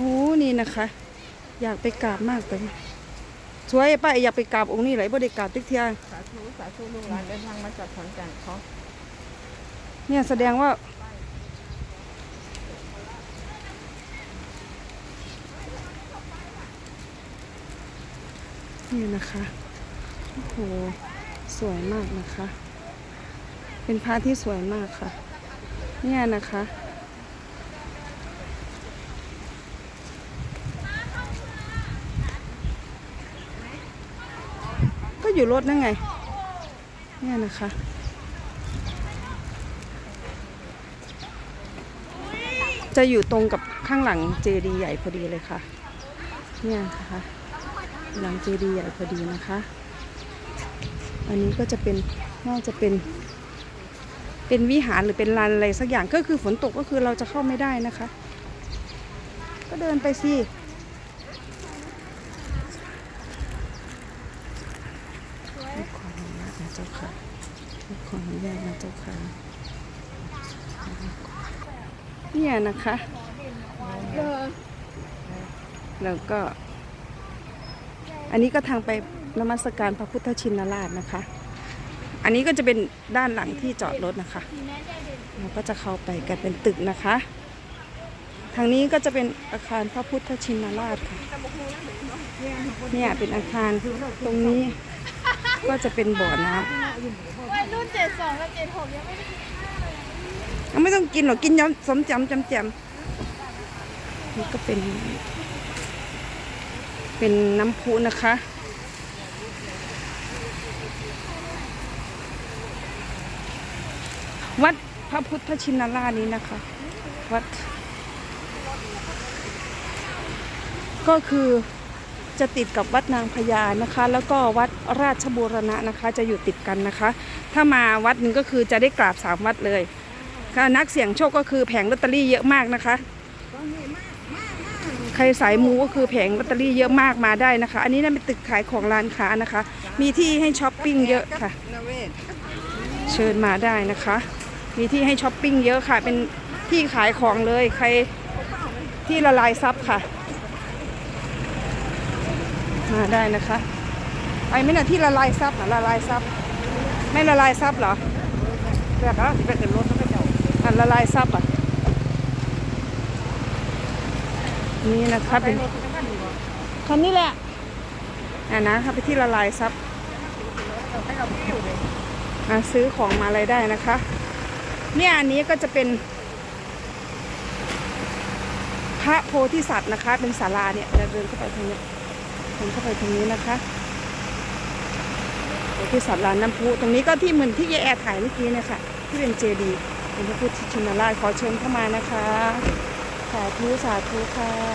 โอ้นี่นะคะ อยากไปกราบมากเลยสวยป้าอยากไปกราบองค์นี้ไหลบ่ได้กราบทุกเที่ยสาธุสาธุลูกหลานเดินทางมาจากขอนแก่นขอเนี่ยแสดงว่านี่นะคะ โอ้โห สวยมากนะคะ เป็นพระที่สวยมากค่ะ เนี่ยนะคะ อยู่รถนั่นไง เนี่ยนะคะ จะอยู่ตรงกับข้างหลังเจดีย์ใหญ่พอดีเลยค่ะ เนี่ยนะคะ หลังเจดีย์ใหญ่พอดีนะคะ อันนี้ก็จะเป็นน่าจะเป็น เป็นวิหารหรือเป็นลานอะไรสักอย่างก็คือฝนตกก็คือเราจะเข้าไม่ได้นะคะ ก็เดินไปสิขออนุญาตนะเจ้าค่ะขออนุญาตนะเจ้าค่ะ เนี่ยนะคะ แล้วก็ อันนี้ก็ทางไปนมัสการพระพุทธชินราชนะคะ อันนี้ก็จะเป็นด้านหลังที่จอดรถนะคะ เราก็จะเข้าไปกันเป็นตึกนะคะ ทางนี้ก็จะเป็นอาคารพระพุทธชินราชค่ะ เนี่ยเป็นอาคารตรงนี้ ก็จะเป็นบ่อน้ำวัยรุ่นเจ็ดสองกับเจ็ดหกยังไม่ได้ยังไม่ต้องกินหรอกกินย้ำสมจำจำแจมนี่ก็เป็น เป็นน้ำพุนะคะ วัดพระพุทธชินราชนี้นะคะ วัด ก็คือ จะติดกับวัดนางพญานะคะ แล้วก็วัดราชบูรณะนะคะ จะอยู่ติดกันนะคะ ถ้ามาวัดหนึ่งก็คือจะได้กราบสามวัดเลยค่ะนักเสี่ยงโชคก็คือแผงลอตเตอรี่เยอะมากนะคะใครสายมูก็คือแผงลอตเตอรี่เยอะมากมาได้นะคะ อันนี้น่าเป็นตึกขายของร้านค้านะคะ มีที่ให้ช้อปปิ้งเยอะค่ะ เชิญมาได้นะคะ มีที่ให้ช้อปปิ้งเยอะค่ะ เป็นที่ขายของเลยใครที่ละลายซับค่ะ มาได้นะคะไปไหม่น่ะที่ละลายซับอะละลายซับไม่ละลายซับเหรอแบบว่าสิไปขึ้นรถแล้วไปเจ้าอะละลายซับอะนี่นะคะไปเป็นรถไปกันดีกว่าคันนี้แหละอะนะคะไปที่ละลายซับเราให้เราไม่อยู่เลยมาซื้อของมาอะไรได้นะคะ เนี่ยอันนี้ก็จะเป็น พระโพธิสัตว์นะคะ เป็นศาลาเนี่ยเราเดินเข้าไปทางนี้ เดินเข้าไปตรงนี้นะคะที่สัตว์ลานน้ำพุตรงนี้ก็ที่เหมือนที่ยายแอร์ถ่ายเมื่อกี้เนะคะที่เป็นเจดีย์เป็นพระพุทธชินราชขอเชิญเข้ามานะคะ สาธุสาธุค่ะ